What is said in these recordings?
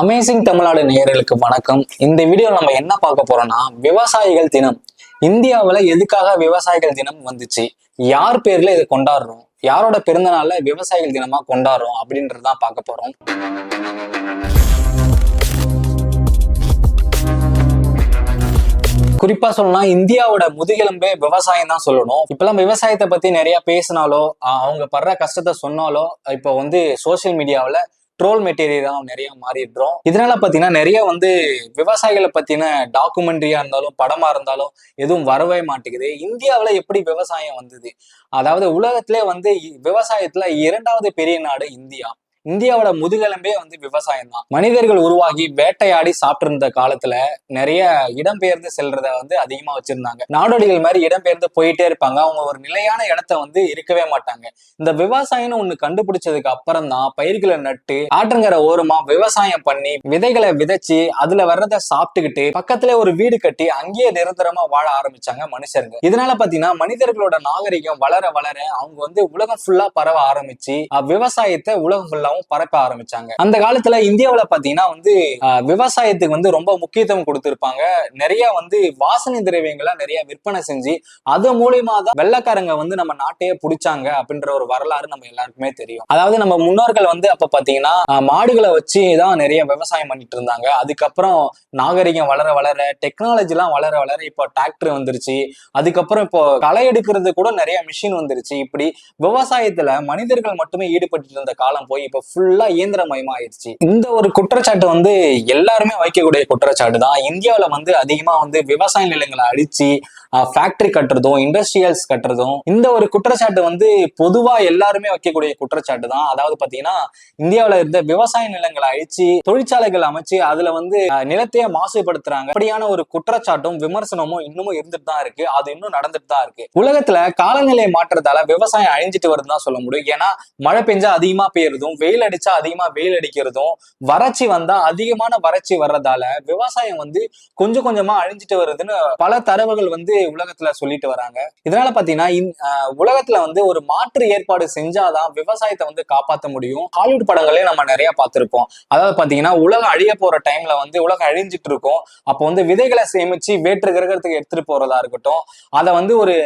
Amazing Tamil Nadu நேயர்களுக்கு வணக்கம். இந்த வீடியோ நம்ம என்ன பார்க்க போறோம்னா விவசாயிகள் தினம். இந்தியாவில் எதுக்காக விவசாயிகள் தினம் வந்துச்சு? யார் பேர்ல இதை கொண்டாடுறோம்? யாரோட பிறந்த நாள்ல விவசாயிகள் தினமா கொண்டாடுறோம் அப்படின்றதான் பார்க்க போறோம். குறிப்பா சொல்லணும்னா இந்தியாவோட முதுகெலும்பே விவசாயம் தான் சொல்லணும். இப்பெல்லாம் விவசாயத்தை பத்தி நிறைய பேசினாலோ அவங்க படுற கஷ்டத்தை சொன்னாலோ இப்போ வந்து சோஷியல் மீடியாவில் ட்ரோல் மெட்டீரியலா நிறைய மாறிடுறோம். இதனால பாத்தீங்கன்னா நிறைய வந்து விவசாயிகளை பத்தின டாக்குமெண்ட்ரியா இருந்தாலும் படமா இருந்தாலும் எதுவும் வரவே மாட்டேங்குது. இந்தியாவுல எப்படி விவசாயம் வந்தது? அதாவது உலகத்திலே வந்து விவசாயத்துல இரண்டாவது பெரிய நாடு இந்தியா. இந்தியாவோட முதுகெலும்பே வந்து விவசாயம் தான் மனிதர்கள் உருவாகி வேட்டையாடி சாப்பிட்டு இருந்த காலத்துல நிறைய இடம்பெயர்ந்து செல்றத வந்து அதிகமா வச்சிருந்தாங்க. நாடோடிகள் மாதிரி இடம்பெயர்ந்து போயிட்டே இருப்பாங்க. அவங்க ஒரு நிலையான இடத்த வந்து இருக்கவே மாட்டாங்க. இந்த விவசாயம்னு ஒண்ணு கண்டுபிடிச்சதுக்கு அப்புறம் தான் பயிர்களை நட்டு ஆற்றங்கரை ஓரமா விவசாயம் பண்ணி விதைகளை விதைச்சு அதுல வர்றத சாப்பிட்டுக்கிட்டு பக்கத்துல ஒரு வீடு கட்டி அங்கேயே நிரந்தரமா வாழ ஆரம்பிச்சாங்க மனுஷருங்க இதனால பாத்தீங்கன்னா மனிதர்களோட நாகரிகம் வளர வளர அவங்க வந்து உலகம் ஃபுல்லா பரவ ஆரம்பிச்சு அஹ், விவசாயத்தை உலகம் ஃபுல்லாவும் பரப்ப ஆரம்பிச்சாங்க. அந்த காலத்துல இந்தியாவுல பாத்தீங்கன்னா வந்து விவசாயத்துக்கு வந்து ரொம்ப முக்கியத்துவம் கொடுத்திருப்பாங்க. நிறைய வந்து வாசனை திரவியங்களை நிறைய விற்பனை செஞ்சு அது மூலியமா தான் வெள்ளக்காரங்க வந்து நம்ம நாட்டையே புடிச்சாங்க அப்படின்ற ஒரு வரலாறு நம்ம எல்லாருக்குமே தெரியும். அதாவது நம்ம முன்னோர்கள் வந்து அப்ப பாத்தீங்கன்னா மாடுகளை வச்சு தான் நிறைய விவசாயம் பண்ணிட்டு இருந்தாங்க. அதுக்கப்புறம் நாகரிகம் வளர வளர டெக்னாலஜி எல்லாம் வளர வளர இப்போ டிராக்டர் வந்துருச்சு. அதுக்கப்புறம் இப்போ களை எடுக்கிறது கூட நிறைய மிஷின் வந்துருச்சு. இப்படி விவசாயத்துல மனிதர்கள் மட்டுமே ஈடுபட்டு இருந்த காலம் போய் இப்போ ஃபுல்லா இயந்திரமயமாயிருச்சு இந்த ஒரு குற்றச்சாட்டு வந்து எல்லாருமே வைக்கக்கூடிய குற்றச்சாட்டு தான் இந்தியாவில வந்து அதிகமா வந்து விவசாய நிலங்களை அழிச்சு ஃபேக்டரி கட்டுறதும் இண்டஸ்ட்ரியல்ஸ் கட்டுறதும் இந்த ஒரு குற்றச்சாட்டு வந்து பொதுவா எல்லாருமே வைக்கக்கூடிய குற்றச்சாட்டு தான் அதாவது பாத்தீங்கன்னா இந்தியாவில இருந்த விவசாய நிலங்களை அழிச்சு தொழிற்சாலைகள் அமைச்சு அதுல வந்து நிலத்தையே மாசுபடுத்துறாங்க. அப்படியான ஒரு குற்றச்சாட்டும் விமர்சனமும் இன்னமும் இருந்துட்டு தான் இருக்கு. அது இன்னும் நடந்துட்டு தான் இருக்கு. உலகத்துல காலநிலை மாற்றத்தால விவசாயம் அழிஞ்சிட்டு வருதுன்னு தான் சொல்ல முடியும். ஏன்னா மழை பெஞ்சா அதிகமா பெய்யறதும் வெயில் வெயில் அடிச்சா அதிகமா வெயில் அடிக்கிறதும் வறட்சி வந்தா அதிகமான வறட்சி வர்றதால விவசாயம் வந்து கொஞ்சம் கொஞ்சமா அழிஞ்சிட்டு வருதுன்னு பல தரவுகள் வந்து உலகத்துல சொல்லிட்டு வராங்க. இதனால பாத்தீங்கன்னா உலகத்துல வந்து ஒரு மாற்று ஏற்பாடு செஞ்சாதான் விவசாயத்தை வந்து காப்பாற்ற முடியும். ஹாலிவுட் படங்களே நம்ம நிறைய பார்த்திருப்போம். அதாவது பாத்தீங்கன்னா உலகம் அழிய போற டைம்ல வந்து உலகம் அழிஞ்சிட்டு இருக்கும். அப்போ வந்து விதைகளை சேமிச்சு வேற்று கிரகத்துக்கு எடுத்துட்டு போறதா இருக்கட்டும் அதை வந்து ஒரு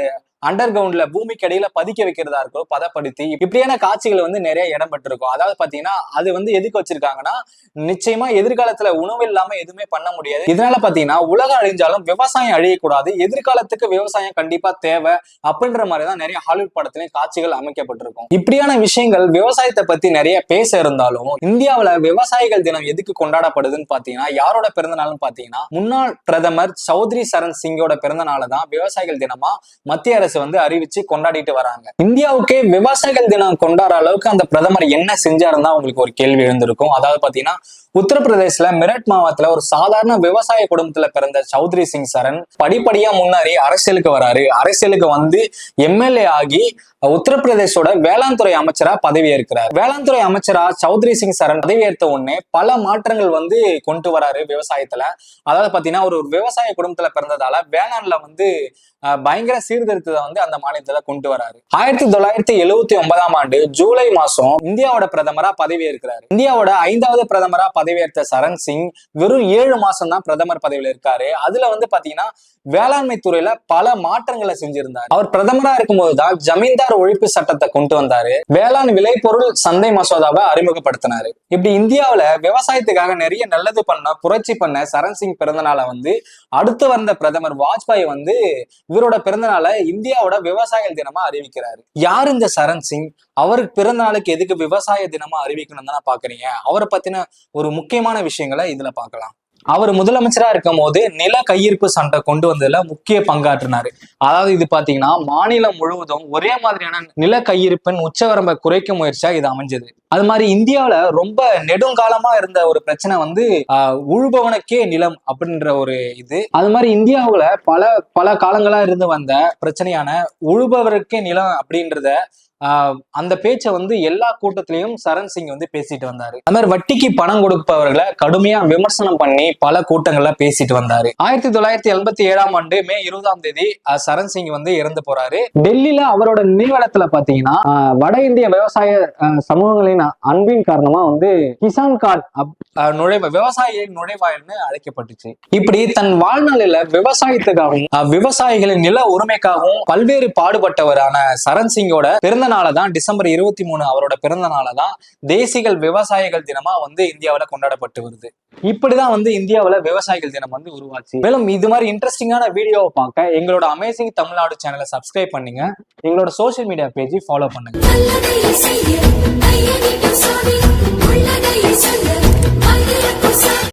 அண்டர் கிரவுண்ட்ல பூமிக்கு அடியில பதிக்க வைக்கிறதா இருக்கோ பதப்படுத்தி இப்படியான காட்சிகள் வந்து நிறைய இடம் பெற்றிருக்கும் அதாவது பாத்தீங்கன்னா அது வந்து எதுக்கு வச்சிருக்காங்கன்னா நிச்சயமா எதிர்காலத்துல உணவு இல்லாம எதுவுமே பண்ண முடியாது. இதனால பாத்தீங்கன்னா உலகம் அழிஞ்சாலும் விவசாயம் அழியக்கூடாது. எதிர்காலத்துக்கு விவசாயம் கண்டிப்பா தேவை அப்படின்ற மாதிரிதான் நிறைய ஹாலிவுட் படத்துலயும் காட்சிகள் அமைக்கப்பட்டிருக்கும். இப்படியான விஷயங்கள் விவசாயத்தை பத்தி நிறைய பேச இருந்தாலும் இந்தியாவுல விவசாயிகள் தினம் எதுக்கு கொண்டாடப்படுதுன்னு பாத்தீங்கன்னா யாரோட பிறந்த நாள்னு பாத்தீங்கன்னா முன்னாள் பிரதமர் சௌத்ரி சரண் சிங்கோட பிறந்த நாளை தான் விவசாயிகள் தினமா மத்திய அரசு வந்து அறிவிச்சு கொண்டாடிட்டு வராங்க. இந்தியாவுக்கே விவசாயிகள் தினம் கொண்டாடுற அளவுக்கு அந்த பிரதமர் என்ன செஞ்சாருன்னா உங்களுக்கு ஒரு கேள்வி எழுந்திருக்கும். அதாவது பாத்தீங்கன்னா உத்தரப்பிரதேசல மிரட் மாவட்டத்துல ஒரு சாதாரண விவசாய குடும்பத்துல பிறந்த சௌத்ரி சிங் சரண் படிப்படியா முன்னாடி அரசியலுக்கு வராரு. அரசியலுக்கு வந்து எம்எல்ஏ ஆகி உத்தரப்பிரதேசோட வேளாண் துறை அமைச்சரா பதவி ஏற்கிறார் வேளாண் துறை அமைச்சரா சௌத்ரி சிங் சரண் பதவி ஏற்ற உடனே பல மாற்றங்கள் வந்து கொண்டு வராரு விவசாயத்துல. அதாவது பாத்தீங்கன்னா ஒரு ஒரு விவசாய குடும்பத்துல பிறந்ததால வேளாண்ல வந்து பயங்கர சீர்திருத்தத்தை வந்து அந்த மாநிலத்துல கொண்டு வராரு. ஆயிரத்தி தொள்ளாயிரத்தி எழுவத்தி ஒன்பதாம் ஆண்டு ஜூலை மாசம் இந்தியாவோட பிரதமரா பதவி ஏற்கிறாரு இந்தியாவோட ஐந்தாவது பிரதமரா பதவியேற்ற சரண் சிங் வெறும் ஏழு மாசம் தான் பிரதமர் பதவியில இருக்காரு. அதுல வந்து பாத்தீங்கன்னா வேளாண்மை துறையில பல மாற்றங்களை செஞ்சிருந்தார். அவர் பிரதமரா இருக்கும்போது தான் ஜமீன்தார் ஒழிப்பு சட்டத்தை கொண்டு வந்தாரு. வேளாண் விளைபொருள் சந்தை மசோதாவை அறிமுகப்படுத்தினாரு. இப்படி இந்தியாவில விவசாயத்துக்காக நிறைய நல்லது பண்ண புரட்சி பண்ண சரண் சிங் பிறந்தநாளை வந்து அடுத்து வந்த பிரதமர் வாஜ்பாய் வந்து இவரோட பிறந்தநாளை இந்தியாவோட விவசாய தினமா அறிவிக்கிறாரு. யார் இந்த சரண் சிங்? அவருக்கு பிறந்த நாளுக்கு எதுக்கு விவசாய தினமா அறிவிக்கணும் தானே பாக்குறீங்க? அவரை பத்தின ஒரு முக்கியமான விஷயங்களை இதுல பார்க்கலாம். அவர் முதலமைச்சரா இருக்கும் போது நில கையிருப்பு சண்டை கொண்டு வந்ததுல முக்கிய பங்காற்றினாரு. அதாவது இது பாத்தீங்கன்னா மாநிலம் முழுவதும் ஒரே மாதிரியான நில கையிருப்பின் உச்சவரம்பை குறைக்கும் முயற்சியா இது அமைஞ்சது. அது மாதிரி இந்தியாவுல ரொம்ப நெடுங்காலமா இருந்த ஒரு பிரச்சனை வந்து ஆஹ், உழுபவனுக்கே நிலம் அப்படின்ற ஒரு இது. அது மாதிரி இந்தியாவுல பல பல காலங்களா இருந்து வந்த பிரச்சனையான உழுபவருக்கே நிலம் அப்படின்றத ஆஹ் அந்த பேச்சை வந்து எல்லா கூட்டத்திலையும் சரண் சிங் வந்து பேசிட்டு வந்தாரு. அது மாதிரி வட்டிக்கு பணம் கொடுப்பவர்களை கடுமையா விமர்சனம் பண்ணி பல கூட்டங்கள்ல பேசிட்டு வந்தாரு. ஆயிரத்தி தொள்ளாயிரத்தி எண்பத்தி ஏழாம் ஆண்டு மே இருபதாம் தேதி சரண் சிங் வந்து இறந்து போறாரு. டெல்லியில அவரோட நினைவிடத்துல பாத்தீங்கன்னா வட இந்திய விவசாய ஆஹ் சமூகங்களின் விவசாயிகளின் அன்பின் காரணமா வந்து கிசான் கார்டு நுழைவு விவசாய நுழைவாயில்னு அழைக்கப்பட்டுச்சு. இப்படி தன் வாழ்நாளில விவசாயத்துக்காகவும் விவசாயிகளின் நில உரிமைக்காகவும் பல்வேறு பாடுபட்டவரான சரண் சிங்கோட பிறந்த நாளை தான் டிசம்பர் இருபத்தி மூணு அவரோட பிறந்த நாளை தான் தேசிகள் விவசாயிகள் தினமா வந்து இந்தியாவில் கொண்டாடப்பட்டு வருது. இப்படிதான் வந்து இந்தியாவில் விவசாயிகள் தினம் வந்து உருவாச்சு. மேலும் இது மாதிரி இன்ட்ரெஸ்டிங்கான வீடியோவை பார்க்க எங்களோட அமேசிங் தமிழ்நாடு சேனலை சப்ஸ்கிரைப் பண்ணுங்க. எங்களோட சோஷியல் மீடியா பேஜை ஃபாலோ பண்ணுங்க. நல்லதை செய்ய சொல்ல